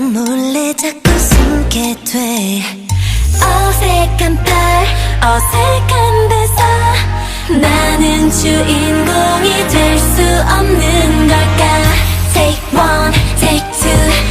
몰래 자꾸 숨게 돼. 어색한 팔 어색한 대사. 나는 주인공이 될 수 없는 걸까? Take one, take two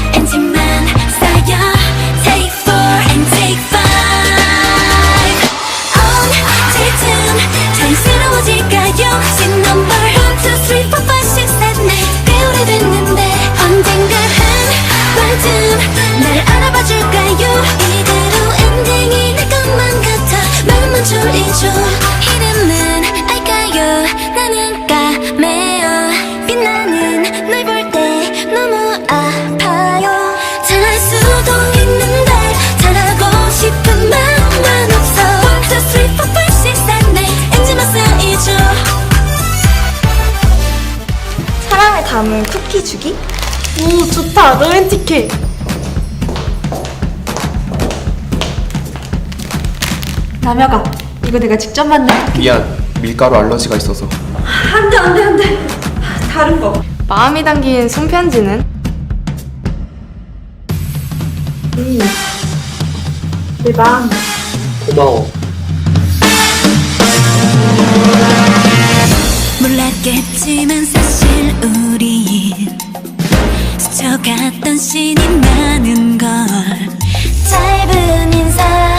사랑을 담은 쿠키 주기? 오 좋다. 로맨틱해. 남혁아 이거 내가 직접 만든 미안 밀가루 알러지가 있어서. 안돼 안돼 안돼. 다른 거. 마음이 담긴 손편지는? 내 마음. 고마워. 몰랐겠지만 사실 우리 스쳐갔던 신이 많은 걸. 짧은 인사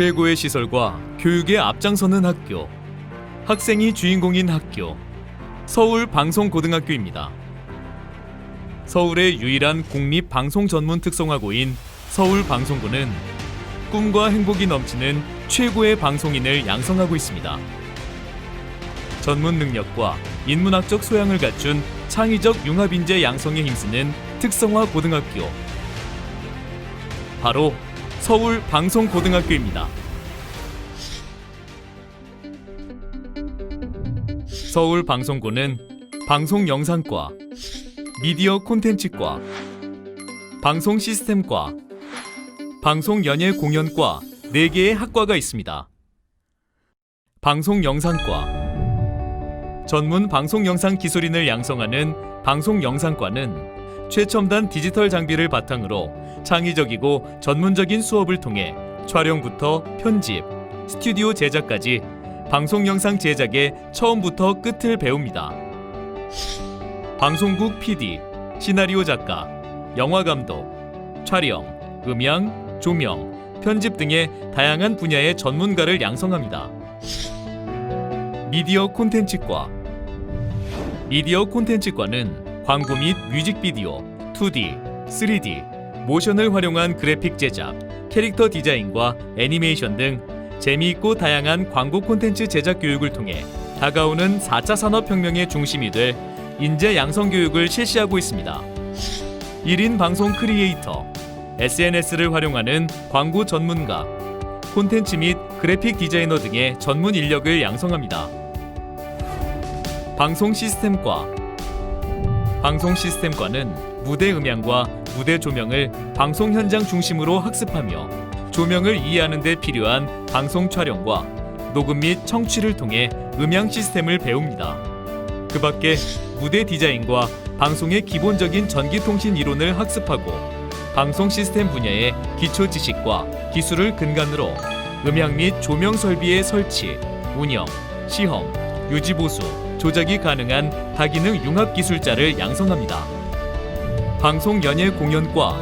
최고의 시설과 교육에 앞장서는 학교. 학생이 주인공인 학교. 서울 방송고등학교입니다. 서울의 유일한 공립 방송 전문 특성화고인 서울 방송고는 꿈과 행복이 넘치는 최고의 방송인을 양성하고 있습니다. 전문 능력과 인문학적 소양을 갖춘 창의적 융합 인재 양성에 힘쓰는 특성화 고등학교. 바로 서울 방송고등학교입니다. 서울 방송고는 방송 영상과, 미디어 콘텐츠과, 방송 시스템과, 방송 연예 공연과 4개의 학과가 있습니다. 방송 영상과 전문 방송 영상 기술인을 양성하는 방송 영상과는 최첨단 디지털 장비를 바탕으로 창의적이고 전문적인 수업을 통해 촬영부터 편집, 스튜디오 제작까지 방송 영상 제작의 처음부터 끝을 배웁니다. 방송국 PD, 시나리오 작가, 영화 감독, 촬영, 음향, 조명, 편집 등의 다양한 분야의 전문가를 양성합니다. 미디어 콘텐츠과 미디어 콘텐츠과는 광고 및 뮤직비디오, 2D, 3D, 모션을 활용한 그래픽 제작, 캐릭터 디자인과 애니메이션 등 재미있고 다양한 광고 콘텐츠 제작 교육을 통해 다가오는 4차 산업혁명의 중심이 될 인재 양성 교육을 실시하고 있습니다. 1인 방송 크리에이터, SNS를 활용하는 광고 전문가, 콘텐츠 및 그래픽 디자이너 등의 전문 인력을 양성합니다. 방송 시스템과 방송 시스템과는 무대 음향과 무대 조명을 방송 현장 중심으로 학습하며 조명을 이해하는 데 필요한 방송 촬영과 녹음 및 청취를 통해 음향 시스템을 배웁니다. 그 밖에 무대 디자인과 방송의 기본적인 전기통신 이론을 학습하고 방송 시스템 분야의 기초 지식과 기술을 근간으로 음향 및 조명 설비의 설치, 운영, 시험, 유지 보수, 조작이 가능한 다기능 융합 기술자를 양성합니다. 방송 연예 공연과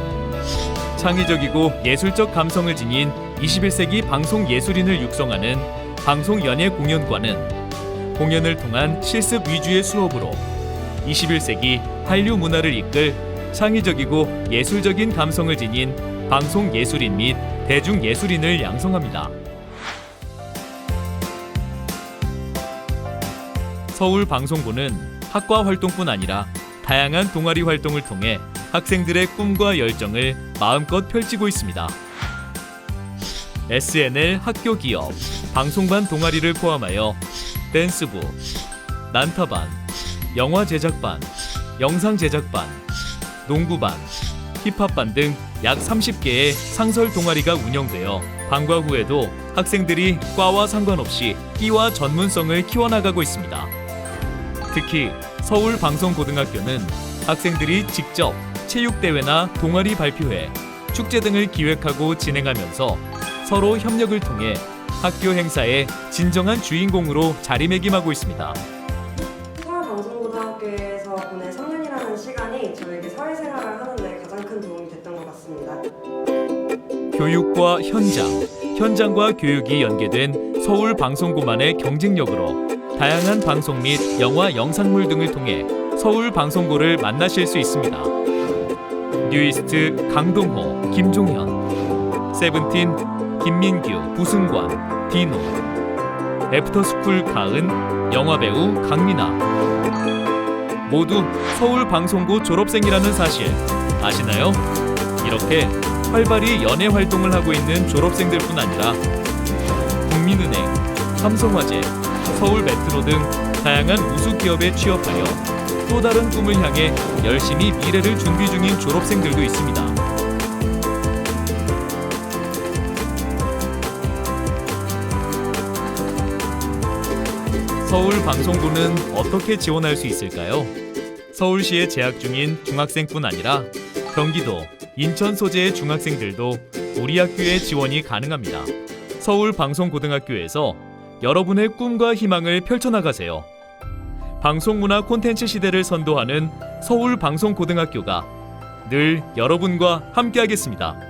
창의적이고 예술적 감성을 지닌 21세기 방송 예술인을 육성하는 방송 연예 공연과는 공연을 통한 실습 위주의 수업으로 21세기 한류 문화를 이끌 창의적이고 예술적인 감성을 지닌 방송 예술인 및 대중 예술인을 양성합니다. 서울 방송부는 학과 활동뿐 아니라 다양한 동아리 활동을 통해 학생들의 꿈과 열정을 마음껏 펼치고 있습니다. SNL 학교 기업, 방송반 동아리를 포함하여 댄스부, 난타반, 영화 제작반, 영상 제작반, 농구반, 힙합반 등 약 30개의 상설 동아리가 운영되어 방과 후에도 학생들이 과와 상관없이 끼와 전문성을 키워나가고 있습니다. 특히 서울 방송고등학교는 학생들이 직접 체육대회나 동아리 발표회, 축제 등을 기획하고 진행하면서 서로 협력을 통해 학교 행사의 진정한 주인공으로 자리매김하고 있습니다. 서울방송고등학교에서 보낸 3년이라는 시간이 저에게 사회생활을 하는데 가장 큰 도움이 됐던 것 같습니다. 교육과 현장, 현장과 교육이 연계된 서울 방송고만의 경쟁력으로 다양한 방송 및 영화 영상물 등을 통해 서울 방송고를 만나실 수 있습니다. 뉴이스트 강동호, 김종현, 세븐틴 김민규, 부승관, 디노, 애프터스쿨 가은, 영화배우 강민아 모두 서울 방송고 졸업생이라는 사실 아시나요? 이렇게 활발히 연예 활동을 하고 있는 졸업생들뿐 아니라 국민은행, 삼성화재, 서울 메트로 등 다양한 우수 기업에 취업하여 또 다른 꿈을 향해 열심히 미래를 준비 중인 졸업생들도 있습니다. 서울 방송부는 어떻게 지원할 수 있을까요? 서울시에 재학 중인 중학생뿐 아니라 경기도, 인천 소재의 중학생들도 우리 학교에 지원이 가능합니다. 서울 방송고등학교에서 여러분의 꿈과 희망을 펼쳐나가세요. 방송문화 콘텐츠 시대를 선도하는 서울 방송고등학교가 늘 여러분과 함께하겠습니다.